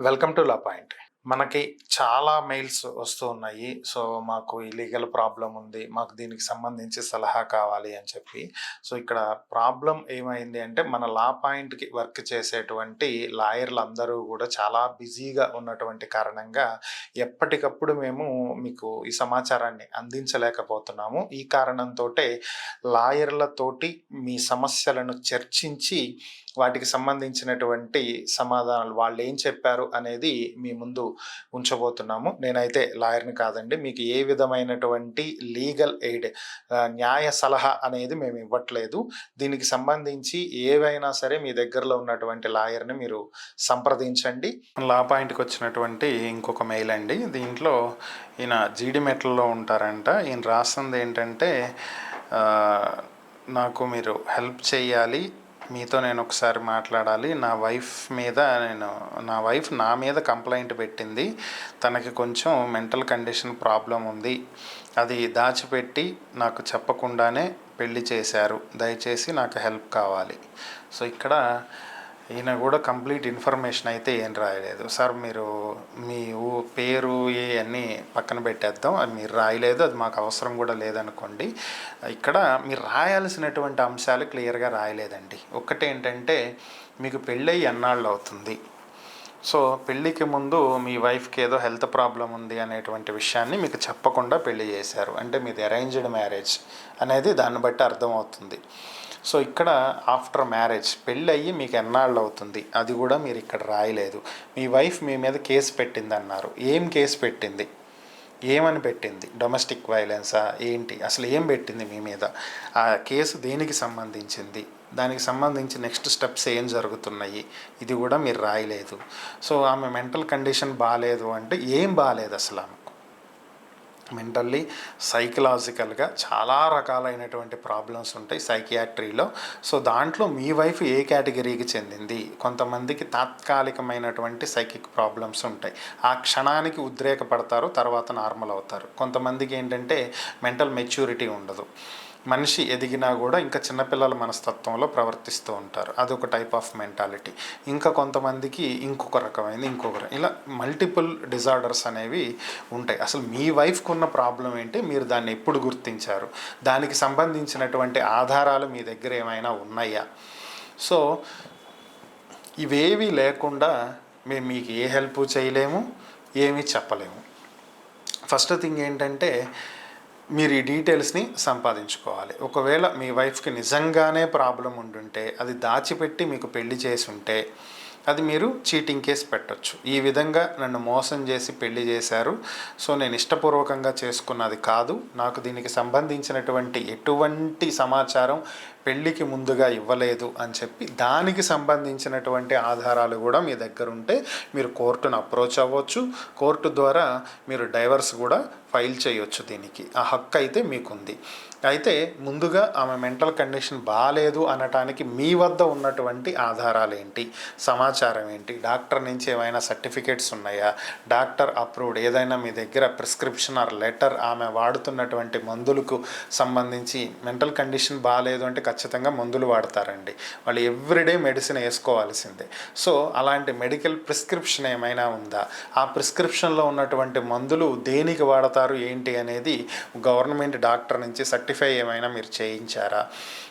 Welcome to law point మనకి చాలా mails వస్తూ ఉన్నాయి. సో మాకు ఈ లీగల్ ప్రాబ్లం ఉంది. మాకు దీనికి సంబంధించి సలహా కావాలి అని చెప్పి. సో ఇక్కడ ప్రాబ్లం ఏమైంది అంటే మన లా పాయింట్కి వర్క్ చేసేటువంటి లాయర్లు అందరూ కూడా చాలా బిజీగా ఉన్నటువంటి కారణంగా ఎప్పటికప్పుడు మేము మీకు ఈ సమాచారాన్ని అందించలేకపోతున్నాము. ఈ కారణంతో లాయర్లతోటి మీ సమస్యలను చర్చించి వాటికి సంబంధించినటువంటి సమాధానాలు వాళ్ళు ఏం చెప్పారు అనేది మీ ముందు ఉంచబోతున్నాము. నేనైతే లాయర్ని కాదండి. మీకు ఏ విధమైనటువంటి లీగల్ ఎయిడ్ న్యాయ సలహా అనేది మేము ఇవ్వట్లేదు. దీనికి సంబంధించి ఏవైనా సరే మీ దగ్గరలో ఉన్నటువంటి లాయర్ని మీరు సంప్రదించండి. లా పాయింట్కి వచ్చినటువంటి ఇంకొక మెయిల్ అండి. దీంట్లో ఈయన జీడి మెట్లలో ఉంటారంట. ఈయన రాస్తుంది ఏంటంటే నాకు మీరు హెల్ప్ చేయాలి మీతో నేను ఒకసారి మాట్లాడాలి. నా వైఫ్ మీద నేను నా వైఫ్ నా మీద కంప్లైంట్ పెట్టింది. తనకి కొంచెం మెంటల్ కండిషన్ ప్రాబ్లం ఉంది. అది దాచిపెట్టి నాకు చెప్పకుండానే పెళ్ళి చేశారు. దయచేసి నాకు హెల్ప్ కావాలి. సో ఇక్కడ ఈయన కూడా కంప్లీట్ ఇన్ఫర్మేషన్ అయితే ఏం రాయలేదు. సార్ మీరు మీ ఊ పేరు ఇవన్నీ పక్కన పెట్టేద్దాం. అది మీరు రాయలేదు అది మాకు అవసరం కూడా లేదనుకోండి. ఇక్కడ మీరు రాయాల్సినటువంటి అంశాలు క్లియర్గా రాయలేదండి. ఒక్కటి ఏంటంటే మీకు పెళ్ళయి ఎన్నాళ్ళు అవుతుంది? సో పెళ్ళికి ముందు మీ వైఫ్కి ఏదో హెల్త్ ప్రాబ్లం ఉంది అనేటువంటి విషయాన్ని మీకు చెప్పకుండా పెళ్ళి చేశారు. అంటే మీది అరేంజ్డ్ మ్యారేజ్ అనేది దాన్ని బట్టి అర్థమవుతుంది. సో ఇక్కడ ఆఫ్టర్ మ్యారేజ్ పెళ్ళి అయ్యి మీకు ఎన్నాళ్ళు అవుతుంది అది కూడా మీరు ఇక్కడ రాయలేదు. మీ వైఫ్ మీ మీద కేసు పెట్టింది అన్నారు ఏం కేసు పెట్టింది? ఏమని పెట్టింది? డొమెస్టిక్ వైలెన్సా ఏంటి? అసలు ఏం పెట్టింది మీ మీద? ఆ కేసు దేనికి సంబంధించింది? దానికి సంబంధించి నెక్స్ట్ స్టెప్స్ ఏం జరుగుతున్నాయి? ఇది కూడా మీరు రాయలేదు. సో ఆమె మెంటల్ కండిషన్ బాగాలేదు అంటే ఏం బాగాలేదు అసలు ఆమె? మెంటల్లీ సైకలాజికల్గా చాలా రకాలైనటువంటి ప్రాబ్లమ్స్ ఉంటాయి సైకియాట్రీలో. సో దాంట్లో మీ వైఫ్ ఏ కేటగిరీకి చెందింది? కొంతమందికి తాత్కాలికమైనటువంటి సైకిక్ ప్రాబ్లమ్స్ ఉంటాయి. ఆ క్షణానికి ఉద్రేకపడతారు తర్వాత నార్మల్ అవుతారు. కొంతమందికి ఏంటంటే మెంటల్ మెచ్యూరిటీ ఉండదు. మనిషి ఎదిగినా కూడా ఇంకా చిన్నపిల్లల మనస్తత్వంలో ప్రవర్తిస్తూ ఉంటారు. అదొక టైప్ ఆఫ్ మెంటాలిటీ ఇంకా కొంతమందికి ఇంకొక రకమైనది ఇంకొక ఇలా మల్టిపుల్ డిజార్డర్స్ అనేవి ఉంటాయి. అసలు మీ వైఫ్కి ఉన్న ప్రాబ్లం ఏంటి? మీరు దాన్ని ఎప్పుడు గుర్తించారు? దానికి సంబంధించినటువంటి ఆధారాలు మీ దగ్గర ఏమైనా ఉన్నాయా? సో ఇవేవి లేకుండా మేము మీకు ఏ హెల్ప్ చేయలేము ఏమీ చెప్పలేము. ఫస్ట్ థింగ్ ఏంటంటే మీరు ఈ డీటెయిల్స్ని సంపాదించుకోవాలి. ఒకవేళ మీ వైఫ్కి నిజంగానే ప్రాబ్లం ఉండుంటే అది దాచిపెట్టి మీకు పెళ్ళి చేసి ఉంటే అది మీరు చీటింగ్ కేసు పెట్టొచ్చు. ఈ విధంగా నన్ను మోసం చేసి పెళ్ళి చేశారు. సో నేను ఇష్టపూర్వకంగా చేసుకున్నది కాదు. నాకు దీనికి సంబంధించినటువంటి ఎటువంటి సమాచారం పెళ్ళికి ముందుగా ఇవ్వలేదు అని చెప్పి దానికి సంబంధించినటువంటి ఆధారాలు కూడా మీ దగ్గర ఉంటే మీరు కోర్టును అప్రోచ్ అవ్వచ్చు. కోర్టు ద్వారా మీరు డైవర్స్ కూడా ఫైల్ చేయొచ్చు దీనికి. ఆ హక్కు అయితే మీకుంది. అయితే ముందుగా ఆమె మెంటల్ కండిషన్ బాగాలేదు అనటానికి మీ వద్ద ఉన్నటువంటి ఆధారాలు ఏంటి? సమాచారం ఏంటి? డాక్టర్ నుంచి ఏమైనా సర్టిఫికేట్స్ ఉన్నాయా? డాక్టర్ అప్రూవ్డ్ ఏదైనా మీ దగ్గర ప్రిస్క్రిప్షన్ ఆర్ లెటర్ ఆమె వాడుతున్నటువంటి మందులకు సంబంధించి మెంటల్ కండిషన్ బాగాలేదు అంటే ఖచ్చితంగా మందులు వాడతారండి. వాళ్ళు ఎవ్రీడే మెడిసిన్ వేసుకోవాల్సిందే. సో అలాంటి మెడికల్ ప్రిస్క్రిప్షన్ ఏమైనా ఉందా? ఆ ప్రిస్క్రిప్షన్లో ఉన్నటువంటి మందులు దేనికి వాడతారు ఏంటి అనేది గవర్నమెంట్ డాక్టర్ నుంచి సర్టిఫై ఏమైనా మీరు చేయించారా?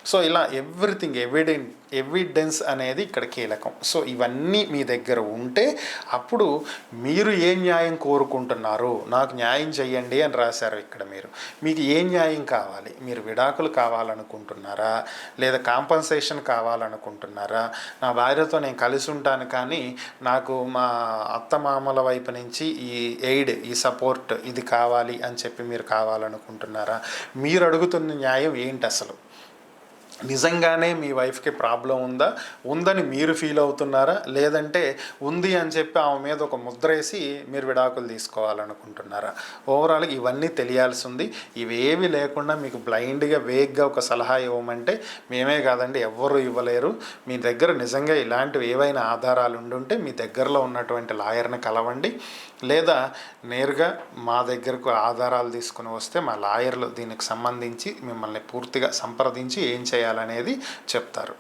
సో ఇలా ఎవ్రీథింగ్ ఎవిడెన్ ఎవిడెన్స్ అనేది ఇక్కడ కీలకం. సో ఇవన్నీ మీ దగ్గర ఉంటే అప్పుడు మీరు ఏ న్యాయం కోరుకుంటున్నారు? నాకు న్యాయం చెయ్యండి అని రాశారు ఇక్కడ మీరు. మీకు ఏ న్యాయం కావాలి? మీరు విడాకులు కావాలనుకుంటున్నారా? లేదా కాంపన్సేషన్ కావాలనుకుంటున్నారా? నా భార్యతో నేను కలిసి ఉంటాను కానీ నాకు మా అత్తమామల వైపు నుంచి ఈ ఎయిడ్ ఈ సపోర్ట్ ఇది కావాలి అని చెప్పి మీరు కావాలనుకుంటున్నారా? మీరు అడుగుతున్న న్యాయం ఏంటి అసలు? నిజంగానే మీ వైఫ్కి ప్రాబ్లం ఉందా? ఉందని మీరు ఫీల్ అవుతున్నారా? లేదంటే ఉంది అని చెప్పి ఆమె మీద ఒక ముద్ర వేసి మీరు విడాకులు తీసుకోవాలనుకుంటున్నారా? ఓవరాల్గా ఇవన్నీ తెలియాల్సి ఉంది ఇవేవి లేకుండా మీకు బ్లైండ్గా వేగ్గా ఒక సలహా ఇవ్వమంటే మేమే కాదండి ఎవ్వరూ ఇవ్వలేరు. మీ దగ్గర నిజంగా ఇలాంటివి ఏవైనా ఆధారాలు ఉండుంటే మీ దగ్గరలో ఉన్నటువంటి లాయర్ని కలవండి. లేదా నేరుగా మా దగ్గరకు ఆధారాలు తీసుకుని వస్తే మా లాయర్లు దీనికి సంబంధించి మిమ్మల్ని పూర్తిగా సంప్రదించి ఏం చేయాలి చేయాలనేది చెప్తారు.